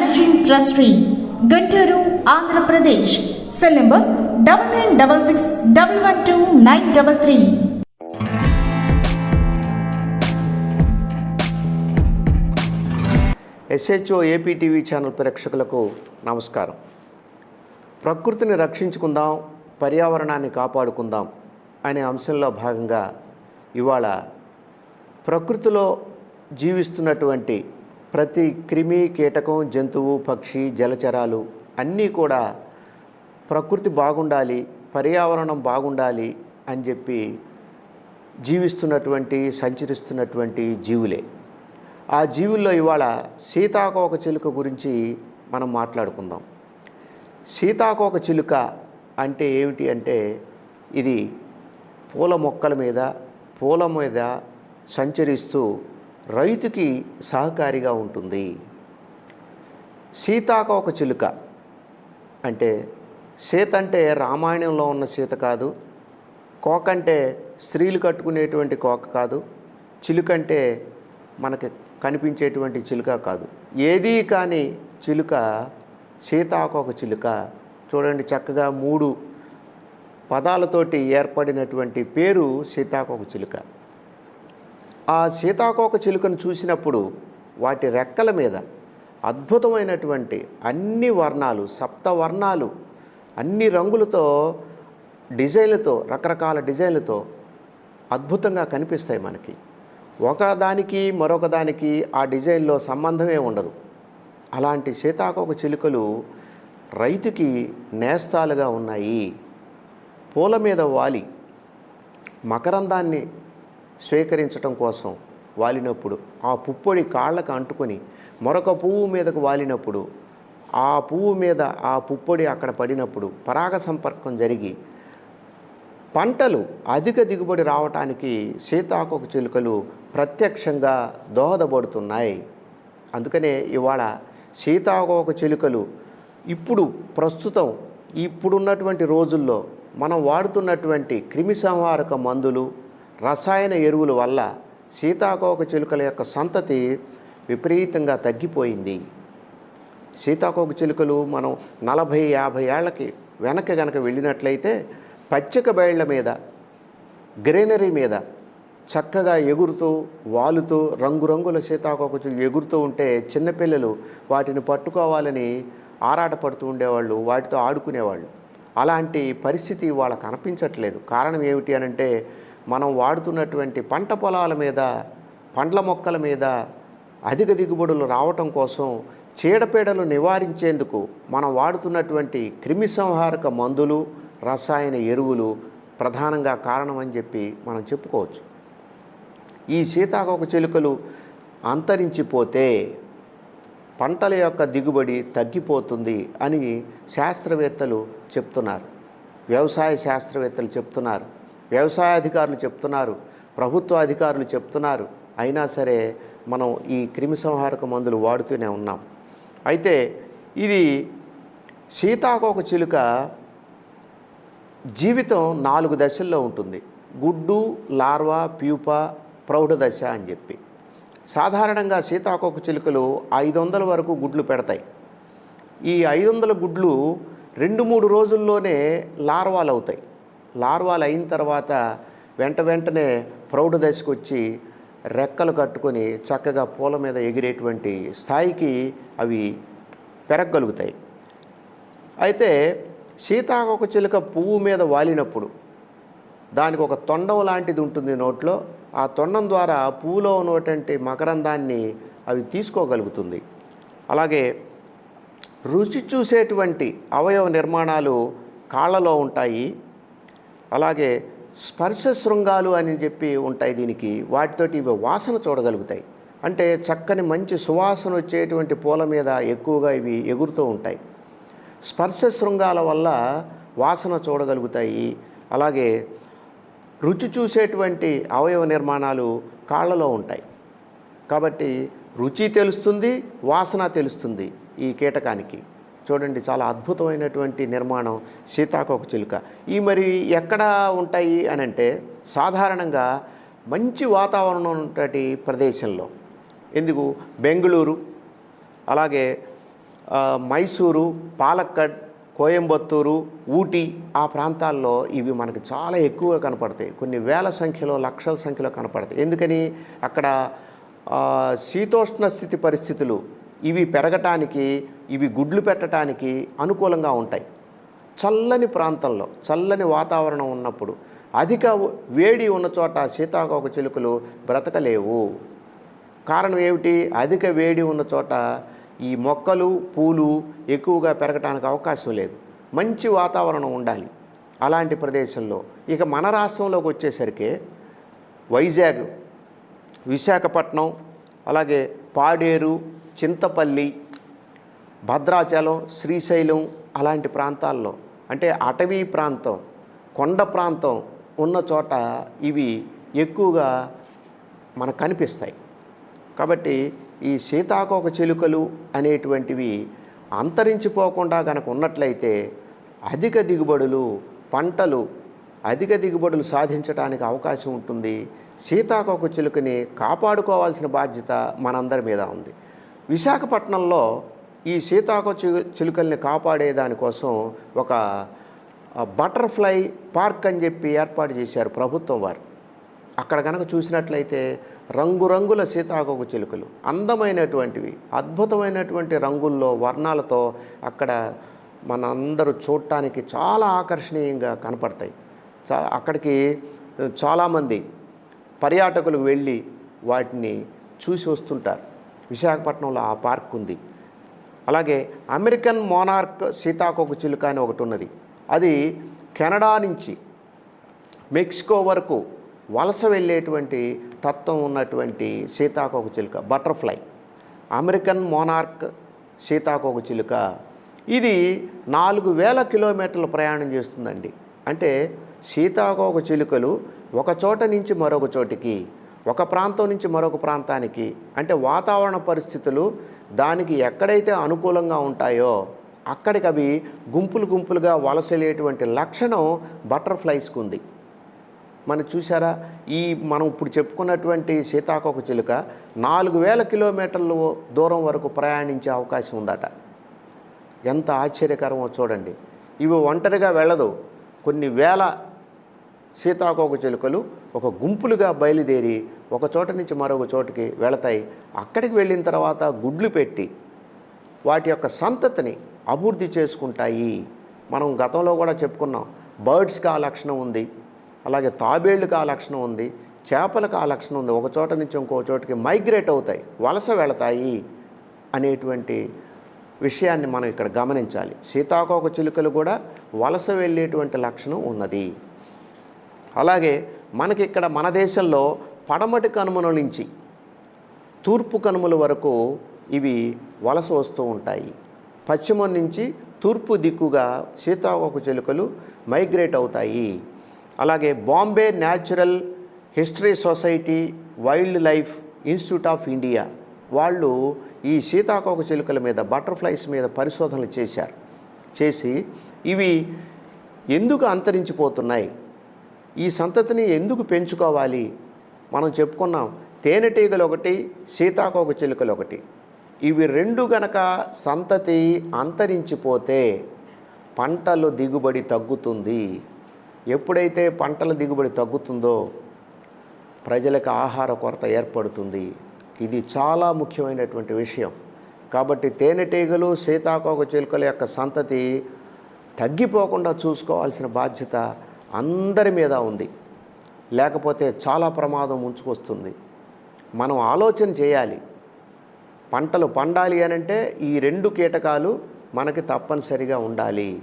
managing trustee Guntur Andhra Pradesh cell number double nine double six double one two nine double three SHO AP TV channel ప్రేక్షకులకు నమస్కారం. ప్రకృతిని రక్షించుకుందాం పర్యావరణాన్ని కాపాడుకుందాం అనే అంశంలో భాగంగా ఇవాళ ప్రకృతిలో జీవిస్తున్నటువంటి ప్రతి క్రిమి కీటకం జంతువు పక్షి జలచరాలు అన్నీ కూడా ప్రకృతి బాగుండాలి పర్యావరణం బాగుండాలి అని చెప్పి జీవిస్తున్నటువంటి సంచరిస్తున్నటువంటి జీవులే. ఆ జీవుల్లో ఇవాళ సీతాకోక చిలుక గురించి మనం మాట్లాడుకుందాం. సీతాకోక చిలుక అంటే ఏమిటి అంటే ఇది పూల మొక్కల మీద పూల మీద సంచరిస్తూ రైతుకి సహకారిగా ఉంటుంది. సీతాకోక చిలుక. అంటే సీత అంటే రామాయణంలో ఉన్న సీత కాదు. కోక అంటే స్త్రీలు కట్టుకునేటువంటి కోక కాదు. చిలుక అంటే మనకి కనిపించేటువంటి చిలుక కాదు. ఏదీ కాని చిలుక సీతాకోక చిలుక. చూడండి చక్కగా మూడు పదాలతోటి ఏర్పడినటువంటి పేరు సీతాకోక చిలుక. ఆ సీతాకోక చిలుకను చూసినప్పుడు వాటి రెక్కల మీద అద్భుతమైనటువంటి అన్ని వర్ణాలు సప్త వర్ణాలు అన్ని రంగులతో డిజైన్లతో రకరకాల డిజైన్లతో అద్భుతంగా కనిపిస్తాయి మనకి. ఒకదానికి మరొక దానికి ఆ డిజైన్లో సంబంధమే ఉండదు. అలాంటి సీతాకోక చిలుకలు రైతుకి నేస్తాలుగా ఉన్నాయి. పూల మీద వాలి మకరందాన్ని స్వీకరించటం కోసం వాలినప్పుడు ఆ పుప్పొడి కాళ్ళకు అంటుకొని మరొక పువ్వు మీదకు వాలినప్పుడు ఆ పువ్వు మీద ఆ పుప్పొడి అక్కడ పడినప్పుడు పరాగ సంపర్కం జరిగి పంటలు అధిక దిగుబడి రావటానికి సీతాకోక చిలుకలు ప్రత్యక్షంగా దోహదపడుతున్నాయి. అందుకనే ఇవాళ సీతాకోక చిలుకలు ఇప్పుడు ప్రస్తుతం ఇప్పుడున్నటువంటి రోజుల్లో మనం వాడుతున్నటువంటి క్రిమిసంహారక మందులు రసాయన ఎరువుల వల్ల సీతాకోక చిలుకల యొక్క సంతతి విపరీతంగా తగ్గిపోయింది. సీతాకోక చిలుకలు మనం నలభై యాభై ఏళ్ళకి వెనక్కి గనక వెళ్ళినట్లయితే పచ్చిక బయళ్ళ మీద గ్రీనరీ మీద చక్కగా ఎగురుతూ వాలుతూ రంగురంగుల సీతాకోక ఎగురుతూ ఉంటే చిన్నపిల్లలు వాటిని పట్టుకోవాలని ఆరాటపడుతూ ఉండేవాళ్ళు వాటితో ఆడుకునేవాళ్ళు. అలాంటి పరిస్థితి వాళ్ళకు కనిపించట్లేదు కారణం ఏమిటి అనంటే మనం వాడుతున్నటువంటి పంట పొలాల మీద పండ్ల మొక్కల మీద అధిక దిగుబడులు రావటం కోసం చీడపీడలు నివారించేందుకు మనం వాడుతున్నటువంటి క్రిమి సంహారక మందులు రసాయన ఎరువులు ప్రధానంగా కారణమని చెప్పి మనం చెప్పుకోవచ్చు. ఈ సీతాకోక చిలుకలు అంతరించిపోతే పంటల యొక్క దిగుబడి తగ్గిపోతుంది అని శాస్త్రవేత్తలు చెప్తున్నారు. వ్యవసాయ శాస్త్రవేత్తలు చెప్తున్నారు. వ్యవసాయ అధికారులు చెప్తున్నారు ప్రభుత్వ అధికారులు చెప్తున్నారు. అయినా సరే మనం ఈ క్రిమి సంహారక మందులు వాడుతూనే ఉన్నాం. అయితే ఇది సీతాకోక చిలుక జీవితం నాలుగు దశల్లో ఉంటుంది. గుడ్డు లార్వా ప్యూప ప్రౌఢ దశ అని చెప్పి. సాధారణంగా సీతాకోక చిలుకలు ఐదు వందల వరకు గుడ్లు పెడతాయి. ఈ ఐదు వందల గుడ్లు రెండు మూడు రోజుల్లోనే లార్వాలు అవుతాయి లార్వాలు అయిన తర్వాత వెంట వెంటనే ప్రౌఢ దశకు వచ్చి రెక్కలు కట్టుకొని చక్కగా పూల మీద ఎగిరేటువంటి స్థాయికి అవి పెరగగలుగుతాయి. అయితే సీతాకోక చిలుక పువ్వు మీద వాలినప్పుడు దానికి ఒక తొండం లాంటిది ఉంటుంది నోట్లో. ఆ తొండం ద్వారా పువ్వులో ఉన్నటువంటి మకరందాన్ని అవి తీసుకోగలుగుతుంది. అలాగే రుచి చూసేటువంటి అవయవ నిర్మాణాలు కాళ్ళలో ఉంటాయి. అలాగే స్పర్శ శృంగాలు అని చెప్పి ఉంటాయి దీనికి. వాటితోటి ఇవి వాసన చూడగలుగుతాయి. అంటే చక్కని మంచి సువాసన వచ్చేటువంటి పూల మీద ఎక్కువగా ఇవి ఎగురుతూ ఉంటాయి. స్పర్శ శృంగాల వల్ల వాసన చూడగలుగుతాయి. అలాగే రుచి చూసేటువంటి అవయవ నిర్మాణాలు కాళ్ళలో ఉంటాయి. కాబట్టి రుచి తెలుస్తుంది వాసన తెలుస్తుంది ఈ కీటకానికి. చూడండి చాలా అద్భుతమైనటువంటి నిర్మాణం. సీతాకోక చిలుక. ఈ మరి ఎక్కడ ఉంటాయి అని అంటే సాధారణంగా మంచి వాతావరణం ఉన్నటువంటి ప్రదేశంలో. ఎందుకు? బెంగళూరు అలాగే మైసూరు పాలక్కడ్ కోయంబత్తూరు ఊటీ ఆ ప్రాంతాల్లో ఇవి మనకు చాలా ఎక్కువగా కనపడతాయి. కొన్ని వేల సంఖ్యలో లక్షల సంఖ్యలో కనపడతాయి. ఎందుకని? అక్కడ శీతోష్ణ స్థితి పరిస్థితులు ఇవి పెరగటానికి ఇవి గుడ్లు పెట్టడానికి అనుకూలంగా ఉంటాయి. చల్లని ప్రాంతంలో చల్లని వాతావరణం ఉన్నప్పుడు అధిక వేడి ఉన్న చోట సీతాకోక చిలుకలు బ్రతకలేవు. కారణం ఏమిటి? అధిక వేడి ఉన్న చోట ఈ మొక్కలు పూలు ఎక్కువగా పెరగటానికి అవకాశం లేదు. మంచి వాతావరణం ఉండాలి. అలాంటి ప్రదేశంలో ఇక మన రాష్ట్రంలోకి వచ్చేసరికి వైజాగ్ విశాఖపట్నం అలాగే పాడేరు చింతపల్లి భద్రాచలం శ్రీశైలం అలాంటి ప్రాంతాల్లో అంటే అటవీ ప్రాంతం కొండ ప్రాంతం ఉన్న చోట ఇవి ఎక్కువగా మనకు కనిపిస్తాయి. కాబట్టి ఈ సీతాకోక చిలుకలు అనేటువంటివి అంతరించిపోకుండా కనుక ఉన్నట్లయితే అధిక దిగుబడులు పంటలు అధిక దిగుబడులు సాధించడానికి అవకాశం ఉంటుంది. సీతాకోక చిలుకని కాపాడుకోవాల్సిన బాధ్యత మనందరి మీద ఉంది. విశాఖపట్నంలో ఈ సీతాకోక చిలుకల్ని కాపాడే దానికోసం ఒక బటర్ఫ్లై పార్క్ అని చెప్పి ఏర్పాటు చేశారు ప్రభుత్వం వారు. అక్కడ కనుక చూసినట్లయితే రంగురంగుల సీతాకోక చిలుకలు అందమైనటువంటివి అద్భుతమైనటువంటి రంగుల్లో వర్ణాలతో అక్కడ మనందరూ చూడటానికి చాలా ఆకర్షణీయంగా కనపడతాయి. చా అక్కడికి చాలామంది పర్యాటకులు వెళ్ళి వాటిని చూసి వస్తుంటారు. విశాఖపట్నంలో ఆ పార్క్ ఉంది. అలాగే అమెరికన్ మోనార్క్ సీతాకోక చిలుక అని ఒకటి ఉన్నది. అది కెనడా నుంచి మెక్సికో వరకు వలస వెళ్ళేటువంటి తత్వం ఉన్నటువంటి సీతాకోక చిలుక బటర్ఫ్లై. అమెరికన్ మోనార్క్ సీతాకోక చిలుక. ఇది నాలుగు వేల కిలోమీటర్లు ప్రయాణం చేస్తుందండి. అంటే సీతాకోక చిలుకలు ఒక చోట నుంచి మరొక చోటికి ఒక ప్రాంతం నుంచి మరొక ప్రాంతానికి అంటే వాతావరణ పరిస్థితులు దానికి ఎక్కడైతే అనుకూలంగా ఉంటాయో అక్కడికి అవి గుంపులు గుంపులుగా వలసలేటువంటి లక్షణం బటర్ఫ్లైస్కి ఉంది. మనం చూసారా ఈ మనం ఇప్పుడు చెప్పుకున్నటువంటి సీతాకోక చిలుక నాలుగు వేల కిలోమీటర్లు దూరం వరకు ప్రయాణించే అవకాశం ఉందట. ఎంత ఆశ్చర్యకరమో చూడండి. ఇవి ఒంటరిగా వెళ్ళదు. కొన్ని వేల సీతాకోక చిలుకలు ఒక గుంపులుగా బయలుదేరి ఒక చోట నుంచి మరొక చోటికి వెళతాయి. అక్కడికి వెళ్ళిన తర్వాత గుడ్లు పెట్టి వాటి యొక్క సంతతిని అభివృద్ధి చేసుకుంటాయి. మనం గతంలో కూడా చెప్పుకున్నాం బర్డ్స్కి ఆ లక్షణం ఉంది అలాగే తాబేళ్ళకి ఆ లక్షణం ఉంది చేపలకు ఆ లక్షణం ఉంది. ఒక చోట నుంచి ఇంకో చోటికి మైగ్రేట్ అవుతాయి వలస వెళతాయి అనేటువంటి విషయాన్ని మనం ఇక్కడ గమనించాలి. సీతాకోక చిలుకలు కూడా వలస వెళ్ళేటువంటి లక్షణం ఉన్నది. అలాగే మనకి ఇక్కడ మన దేశంలో పడమటి కనుమల నుంచి తూర్పు కనుమల వరకు ఇవి వలస వస్తూ ఉంటాయి. పశ్చిమం నుంచి తూర్పు దిక్కుగా సీతాకోక చిలుకలు మైగ్రేట్ అవుతాయి. అలాగే Bombay natural history society wildlife institute of India వాళ్ళు ఈ సీతాకోక చిలుకల మీద బటర్ఫ్లైస్ మీద పరిశోధనలు చేశారు. చేసి ఇవి ఎందుకు అంతరించిపోతున్నాయి? ఈ సంతతిని ఎందుకు పెంచుకోవాలి? మనం చెప్పుకున్నాం తేనెటీగలు ఒకటి సీతాకోక చిలుకలు ఒకటి. ఇవి రెండు గనక సంతతి అంతరించిపోతే పంటలు దిగుబడి తగ్గుతుంది. ఎప్పుడైతే పంటల దిగుబడి తగ్గుతుందో ప్రజలకు ఆహార కొరత ఏర్పడుతుంది. ఇది చాలా ముఖ్యమైనటువంటి విషయం. కాబట్టి తేనెటీగలు సీతాకోక చిలుకల యొక్క సంతతి తగ్గిపోకుండా చూసుకోవాల్సిన బాధ్యత అందరి మీద ఉంది. లేకపోతే చాలా ప్రమాదం ముంచుకొస్తుంది మనం ఆలోచన చేయాలి. పంటలు పండాలి అనంటే ఈ రెండు కీటకాలు మనకి తప్పనిసరిగా ఉండాలి.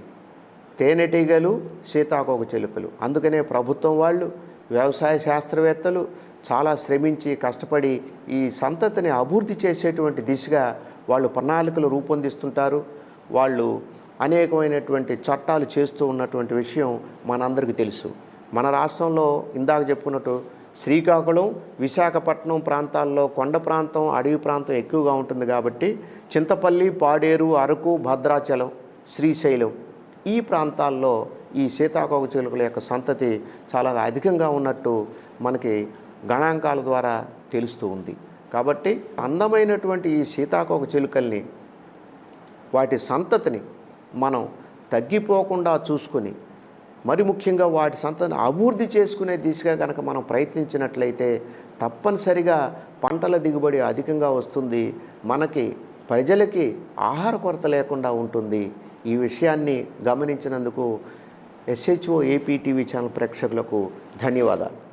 తేనెటీగలు సీతాకోక చిలుకలు. అందుకనే ప్రభుత్వం వాళ్ళు వ్యవసాయ శాస్త్రవేత్తలు చాలా శ్రమించి కష్టపడి ఈ సంతతిని అభివృద్ధి చేసేటువంటి దిశగా వాళ్ళు ప్రణాళికలు రూపొందిస్తుంటారు. వాళ్ళు అనేకమైనటువంటి చట్టాలు చేస్తూ ఉన్నటువంటి విషయం మనందరికీ తెలుసు. మన రాష్ట్రంలో ఇందాక చెప్పుకున్నట్టు శ్రీకాకుళం విశాఖపట్నం ప్రాంతాల్లో కొండ ప్రాంతం అడవి ప్రాంతం ఎక్కువగా ఉంటుంది కాబట్టి చింతపల్లి పాడేరు అరకు భద్రాచలం శ్రీశైలం ఈ ప్రాంతాల్లో ఈ సీతాకోక చిలుకల యొక్క సంతతి చాలా అధికంగా ఉన్నట్టు మనకి గణాంకాల ద్వారా తెలుస్తూ ఉంది. కాబట్టి అందమైనటువంటి ఈ సీతాకోక చిలుకల్ని వాటి సంతతిని మనం తగ్గిపోకుండా చూసుకొని మరి ముఖ్యంగా వాటి సంతతిని అభివృద్ధి చేసుకునే దిశగా కనుక మనం ప్రయత్నించినట్లయితే తప్పనిసరిగా పంటల దిగుబడి అధికంగా వస్తుంది. మనకి ప్రజలకి ఆహార కొరత లేకుండా ఉంటుంది. ఈ విషయాన్ని గమనించినందుకు ఎస్హెచ్ఓ ఏపీ టీవీ ఛానల్ ప్రేక్షకులకు ధన్యవాదాలు.